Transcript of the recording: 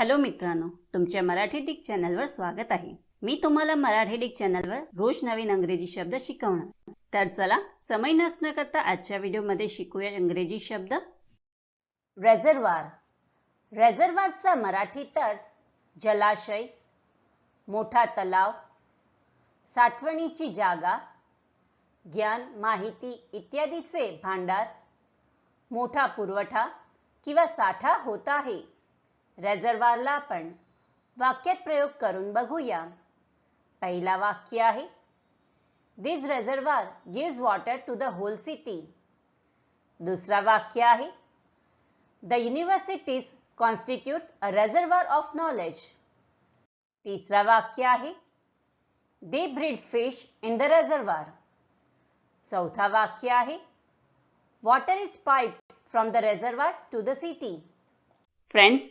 Hello मित्रांनो तुमच्या Marathi Dick चॅनलवर स्वागत आहे. मी तुम्हाला मराठी डिक चॅनलवर रोज नवीन अंग्रेजी शब्द शिकवणार. तर चला समय नसणं करता आजच्या व्हिडिओमध्ये शिकूया इंग्रजी शब्द. रेझर्वार रेझर्वारचा मराठी अर्थ जलाशय मोठा तलाव साठवणीची जागा ज्ञान माहिती इत्यादीचे भांडार मोठा पुरवठा किंवा साठा होत आहे. रेझर्वारला आपण वाक्यात प्रयोग करून बघूया. पहिला वाक्य आहे this reservoir gives water to the whole city दुसरा वाक्य आहे the universities constitute a reservoir of knowledge तिसरा वाक्य आहे they breed fish in the reservoir चौथा वाक्य आहे water is pipe from the reservoir to the city friends